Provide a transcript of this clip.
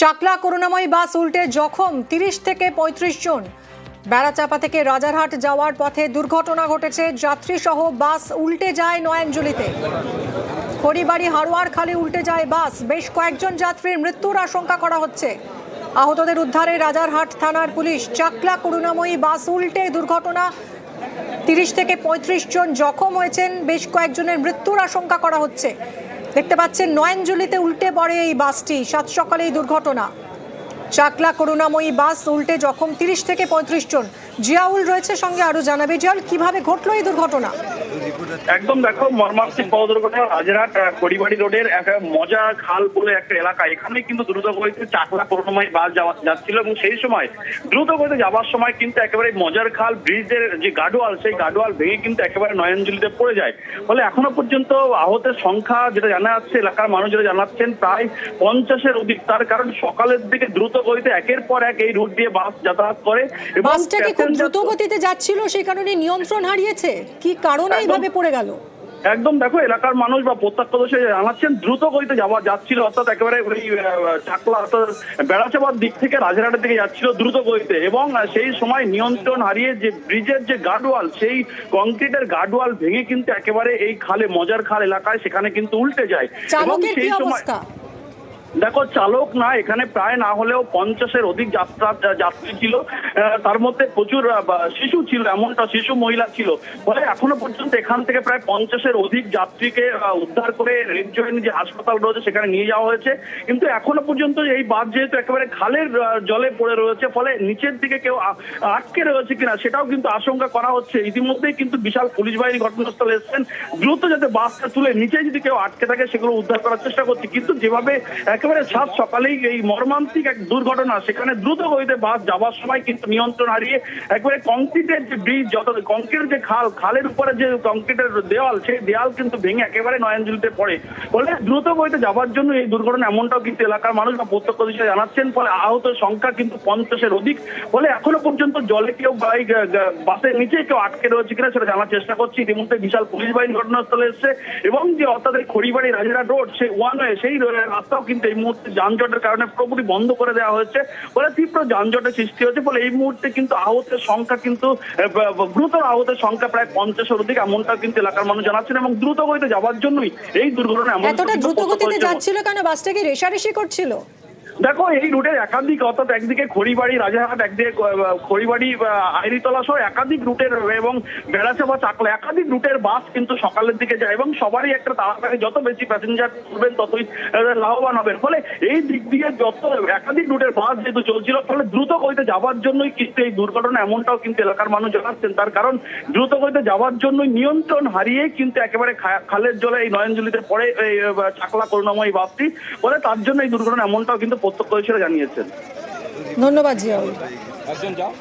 চাকলা করুণাময়ী বাস উল্টে জখম তিরিশ থেকে পঁয়ত্রিশ জন। বেড়াচাপা থেকে রাজারহাট যাওয়ার পথে দুর্ঘটনা ঘটেছে যাত্রী সহ বাস উল্টে যায় নয়াঞ্জলিতে। খড়িবাড়ি হারোয়ার খালি উল্টে যায় বাস, বেশ কয়েকজন যাত্রীর মৃত্যুর আশঙ্কা করা হচ্ছে। আহতদের উদ্ধারে রাজারহাট থানার পুলিশ। চাকলা করুণাময়ী বাস উল্টে দুর্ঘটনা, তিরিশ থেকে পঁয়ত্রিশ জন জখম হয়েছেন, বেশ কয়েকজনের মৃত্যুর আশঙ্কা করা হচ্ছে। দেখতে পাচ্ছেন নয়নজুলিতে উল্টে পড়ে এই বাসটি। সাত সকালে এই দুর্ঘটনা। চাকলা করুণাময়ী বাস উল্টে জখম তিরিশ থেকে পঁয়ত্রিশ জন। জিয়াউল রয়েছে সঙ্গে আরও জানাবে, জিয়াউল, কীভাবে ঘটলো এই দুর্ঘটনা? একদম দেখো মর্মান্তিক পথ দুর্ঘটনা রাজেরহাট আহ, কড়িবাড়ি রোডের একটা মজা খাল বলে একটা এলাকা। এখানে কিন্তু দ্রুত গতিতে চাকলা করুণাময় বাস যাওয়া যাচ্ছিল এবং সেই সময় দ্রুত গতিতে যাওয়ার সময় কিন্তু একেবারে মজার খাল ব্রিজের যে গাডোয়াল সেই গাডোয়াল ভেঙে কিন্তু একেবারে নয়নজলিতে পড়ে যায়। ফলে এখনও পর্যন্ত আহতের সংখ্যা যেটা জানা যাচ্ছে এলাকার মানুষ যেটা জানাচ্ছেন প্রায় পঞ্চাশের অধিক। তার কারণ সকালের দিকে দ্রুত গতিতে একের পর এক এই রুট দিয়ে বাস যাতায়াত করে এবং দ্রুত গতিতে যাচ্ছিল? সেই কারণে নিয়ন্ত্রণ হারিয়েছে? কি কারণে এইভাবে পড়ে গেল। একদম দেখো এলাকার মানুষ বা প্রত্যক্ষদর্শী জানাচ্ছেন দ্রুত গতিতে যাওয়া যাচ্ছিল অর্থাৎ একেবারে ওই চাকলা অর্থাৎ বেড়াচাপার দিক থেকে রাজারহাটের দিকে যাচ্ছিল দ্রুত গতিতে। এবং সেই সময় নিয়ন্ত্রণ হারিয়ে যে ব্রিজের যে গার্ডওয়াল সেই কংক্রিটের গার্ডওয়াল ভেঙে কিন্তু একেবারে এই খালে মজার খাল এলাকায় সেখানে কিন্তু উল্টে যায়। এবং সেই সময় দেখো, চালক না, এখানে প্রায় না হলেও পঞ্চাশের অধিক যাত্রা যাত্রী ছিল। তার মধ্যে প্রচুর শিশু ছিল, এমনটা শিশু মহিলা ছিল। ফলে এখনও পর্যন্ত এখান থেকে প্রায় পঞ্চাশের অধিক যাত্রীকে উদ্ধার করে রেলজয়নী যে হাসপাতাল রয়েছে, সেখানে নিয়ে যাওয়া হয়েছে। কিন্তু এখনও পর্যন্ত এই বাস যেহেতু একেবারে খালের জলে পড়ে রয়েছে, ফলে নিচের দিকে কেউ আটকে রয়েছে কিনা, সেটাও কিন্তু আশঙ্কা করা হচ্ছে। ইতিমধ্যেই কিন্তু বিশাল পুলিশ বাহিনী ঘটনাস্থলে এসেছেন। দ্রুত যাতে বাসটা তুলে নিচে যদি কেউ আটকে থাকে, সেগুলো উদ্ধার করার চেষ্টা করছে। কিন্তু যেভাবে একেবারে সাত সকালেই এই মর্মান্তিক এক দুর্ঘটনা, সেখানে দ্রুত গতিতে বাস যাওয়ার সময় কিন্তু নিয়ন্ত্রণ হারিয়ে একবারে কংক্রিটের যে ব্রিজ যত কংক্রিটের যে খাল, খালের উপরে যে কংক্রিটের দেওয়াল, সেই দেওয়াল কিন্তু ভেঙে একেবারে নয়নজলিতে পড়ে। ফলে দ্রুত গতিতে যাওয়ার জন্য এই দুর্ঘটনা এমনটাও কিন্তু এলাকার মানুষ বা প্রত্যক্ষদর্শী জানাচ্ছেন, ফলে আহত সংখ্যা কিন্তু পঞ্চাশের অধিক। ফলে এখনও পর্যন্ত জলে কেউ বাসের নিচে কেউ আটকে রয়েছে কিনা সেটা জানার চেষ্টা করছি। ইতিমধ্যে বিশাল পুলিশ বাহিনী ঘটনাস্থলে এসেছে এবং যে অর্থাৎ খড়িবাড়ি রাজারহাট রোড, সেই ওয়ান ওয়ে সেই রাস্তাও কিন্তু এই মুহূর্তে যানজটের কারণে পুরোপুরি বন্ধ করে দেওয়া হয়েছে ফলে তীব্র যানজটের সৃষ্টি হয়েছে ফলে এই মুহূর্তে কিন্তু আহতের সংখ্যা কিন্তু গুরুতর আহতের সংখ্যা প্রায় পঞ্চাশের অধিক এমনটা কিন্তু এলাকার মানুষ জানাচ্ছেন এবং দ্রুত গতিতে যাওয়ার জন্যই এই দুর্ঘটনা এমন দ্রুত গতিতে যাচ্ছিল কেন? বাসটা কি রেশারেশি করছিল? দেখো, এই রুটের একাধিক, অর্থাৎ একদিকে খড়িবাড়ি, রাজারহাট, একদিকে খড়িবাড়ি আইরিতলা সহ একাধিক রুটের এবং বেড়াচা বা চাকলা। একাধিক রুটের বাস কিন্তু সকালের দিকে যায় এবং সবারই একটা তাড়াতাড়ি, যত বেশি প্যাসেঞ্জার করবেন, ততই লাভবান হবেন। ফলে এই দিক দিয়ে যত একাধিক রুটের বাস যেহেতু চলছিল, ফলে দ্রুত গতিতে যাওয়ার জন্যই কিন্তু এই দুর্ঘটনা এমনটাও কিন্তু এলাকার মানুষ জানাচ্ছেন। তার কারণ, দ্রুত গতিতে যাওয়ার জন্যই নিয়ন্ত্রণ হারিয়ে কিন্তু একেবারে খালের জলে এই নয়নজলিতে পড়ে চাকলা, করুণাময়ী বাসটি। ফলে তার জন্য এই দুর্ঘটনা এমনটাও কিন্তু প্রত্যক্ষদর্শীরা জানিয়েছেন। ধন্যবাদ জিয়াউল প্রয়োজন যাও